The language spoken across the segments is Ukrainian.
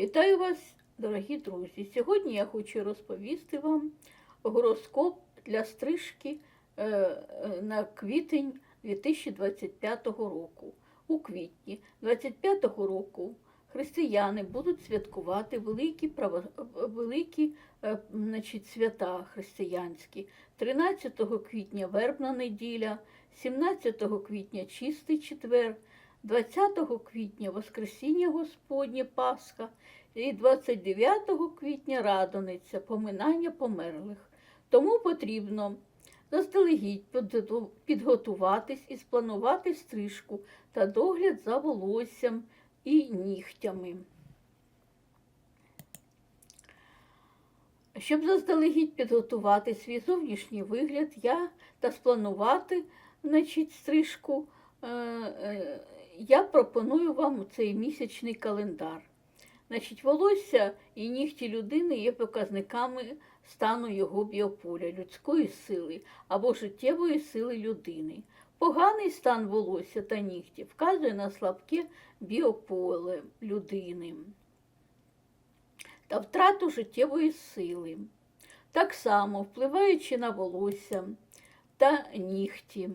Вітаю вас, дорогі друзі! Сьогодні я хочу розповісти вам гороскоп для стрижки е, е, на квітень 2025 року. У квітні 2025 року християни будуть святкувати великі, великі е, значить, свята християнські. 13 квітня вербна неділя, 17 квітня чистий четвер, 20 квітня Воскресіння Господнє Пасха і 29 квітня Радониця, поминання померлих. Тому потрібно заздалегідь підготуватись і спланувати стрижку та догляд за волоссям і нігтями. Щоб заздалегідь підготувати свій зовнішній вигляд, я та спланувати значить, стрижку, е, е, я пропоную вам цей місячний календар. Значить, волосся і нігті людини є показниками стану його біополя, людської сили або життєвої сили людини. Поганий стан волосся та нігті вказує на слабке біополе людини та втрату життєвої сили. Так само, впливаючи на волосся та нігті.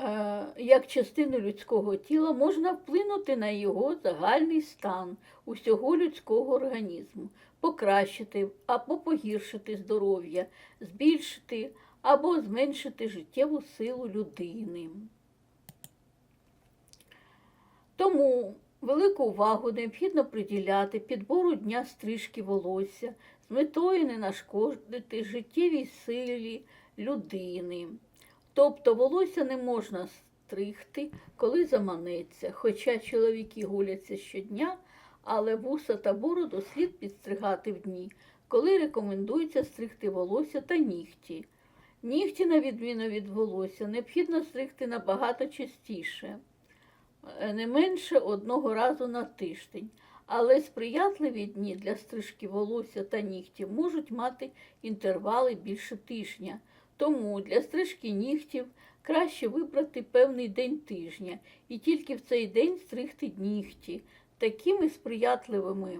Е, Як частину людського тіла можна вплинути на його загальний стан усього людського організму, покращити або погіршити здоров'я, збільшити або зменшити життєву силу людини. Тому велику увагу необхідно приділяти підбору дня стрижки волосся з метою не нашкодити життєвій силі людини. Тобто волосся не можна стригти, коли заманеться, хоча чоловіки гуляться щодня, але вуса та бороду слід підстригати в дні, коли рекомендується стригти волосся та нігті. Нігті, на відміну від волосся, необхідно стригти набагато частіше, е, не менше одного разу на тиждень. Але сприятливі дні для стрижки волосся та нігтів можуть мати інтервали більше тижня. Тому для стрижки нігтів краще вибрати певний день тижня і тільки в цей день стригти нігті такими сприятливими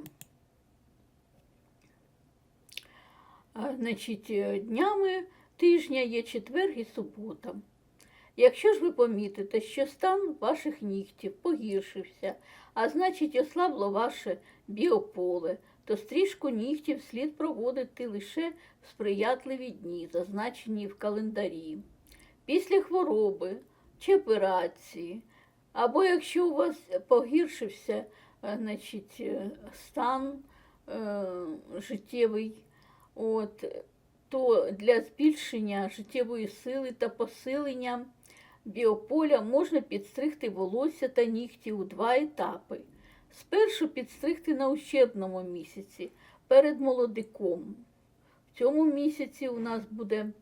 значить, е, днями тижня є четвер і субота. Якщо ж ви помітите, що стан ваших нігтів погіршився, а значить ослабло ваше біополе, то стрижку нігтів слід проводити лише в сприятливі дні, зазначені в календарі. Після хвороби чи операції, або якщо у вас погіршився е, значить, е, стан е, життєвий, от, то для збільшення життєвої сили та посилення біополя можна підстригти волосся та нігті у два етапи. Спершу підстригти на ущербному місяці перед молодиком. В цьому місяці у нас буде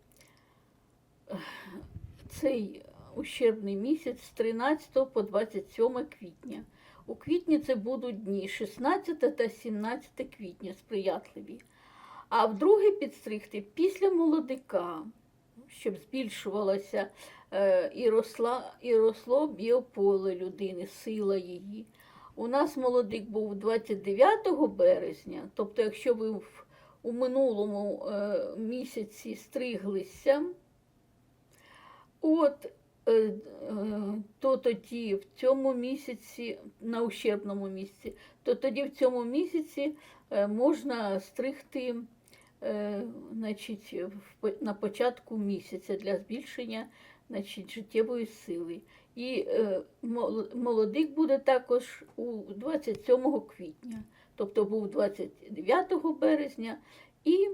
цей ущербний місяць з 13 по 27 квітня. У квітні це будуть дні 16 та 17 квітня сприятливі. А вдруге підстригти після молодика, щоб збільшувалося е, і, росла, і росло біополе людини, сила її. У нас молодик був 29 березня, тобто, якщо ви в, у минулому е, місяці стриглися, от, е, е, то тоді в цьому місяці, на ущербному місці, то тоді в цьому місяці е, можна стригти е, значить, в на початку місяця для збільшення значить, життєвої сили. І е, молодик буде також у 27 квітня, тобто був 29 березня і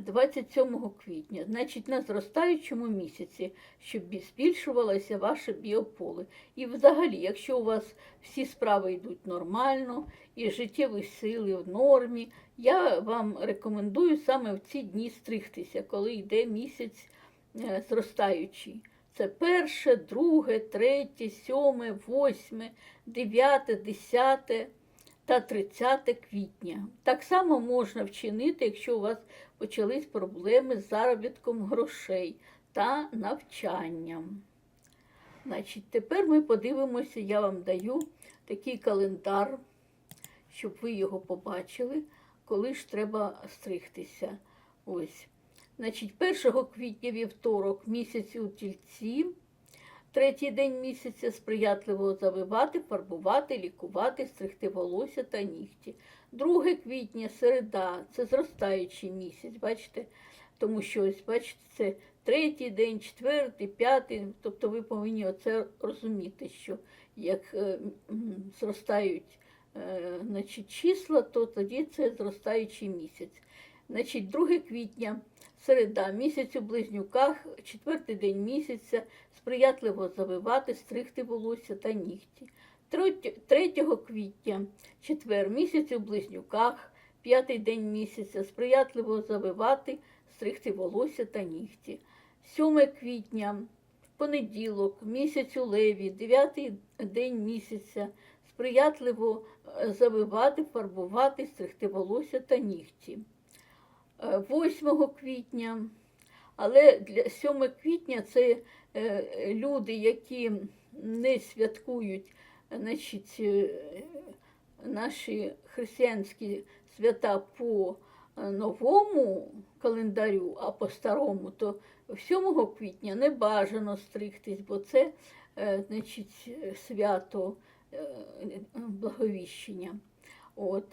27 квітня, значить на зростаючому місяці, щоб збільшувалося ваше біополе. І взагалі, якщо у вас всі справи йдуть нормально і життєві сили в нормі, я вам рекомендую саме в ці дні стригтися, коли йде місяць е, зростаючий. Це перше, друге, третє, сьоме, восьме, дев'яте, десяте та 30 квітня. Так само можна вчинити, якщо у вас почались проблеми з заробітком грошей та навчанням. Значить, тепер ми подивимося, я вам даю такий календар щоб ви його побачили, коли ж треба стригтися. Ось. Значить, 1 квітня вівторок місяць у тільці. Третій день місяця сприятливо завивати, фарбувати, лікувати, стригти волосся та нігті. 2 квітня середа це зростаючий місяць, бачите? Тому що ось, бачите, це третій день, четвертий, п'ятий. Тобто ви повинні оце розуміти, що як е, зростають е, значить, числа, то тоді це зростаючий місяць. Значить, 2 квітня, середа, місяць у близнюках, четвертий день місяця, сприятливо завивати, стригти волосся та нігті. 3 квітня, четвер, місяць у близнюках, п'ятий день місяця, сприятливо завивати, стригти волосся та нігті. 7 квітня, понеділок, місяць у леві, дев'ятий день місяця, сприятливо е, завивати, фарбувати, стригти волосся та нігті. Е, 8 квітня, але для 7 квітня це е, люди, які не святкують значить, е, наші християнські свята по е, новому календарю, а по старому, то 7 квітня не бажано стригтись, бо це е, значить, свято е, благовіщення. От.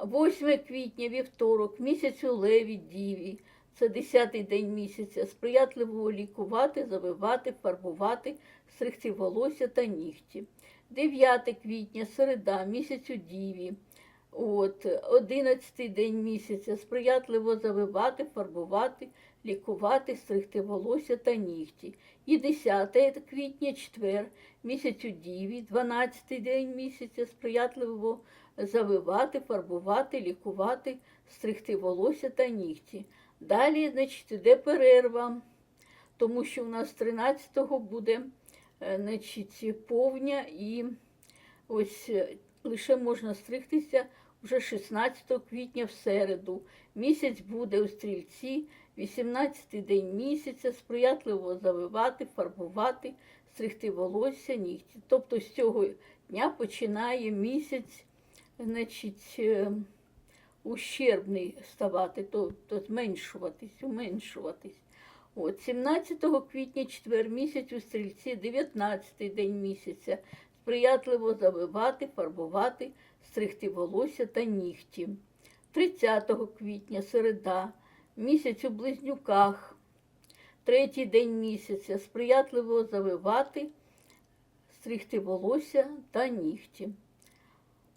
8 квітня, вівторок, місяць у леві діві. Це 10-й день місяця. Сприятливо лікувати, завивати, фарбувати, стригти волосся та нігті. 9 квітня, середа, місяць у діві. От, 11 день місяця. Сприятливо завивати, фарбувати, лікувати, стригти волосся та нігті. І 10 квітня, четвер, місяць у діві, 12 день місяця. Сприятливо завивати, фарбувати, лікувати, стригти волосся та нігті. Далі, значить, іде перерва, тому що у нас 13-го буде е, значить, повня і ось е, лише можна стригтися вже 16 квітня в середу. Місяць буде у стрільці, 18-й день місяця, сприятливо завивати, фарбувати, стригти волосся, нігті. Тобто з цього дня починає місяць, значить, е, ущербний ставати, тобто зменшуватись, уменшуватись. От, 17 квітня, четвер місяць у стрільці, 19 день місяця, сприятливо завивати, фарбувати, стригти волосся та нігті. 30 квітня, середа, місяць у близнюках, третій день місяця, сприятливо завивати, стригти волосся та нігті.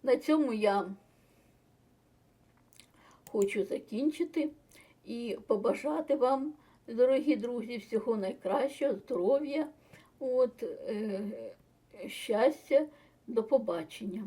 На цьому я хочу закінчити і побажати вам, дорогі друзі, всього найкращого, здоров'я, от, е, щастя, до побачення.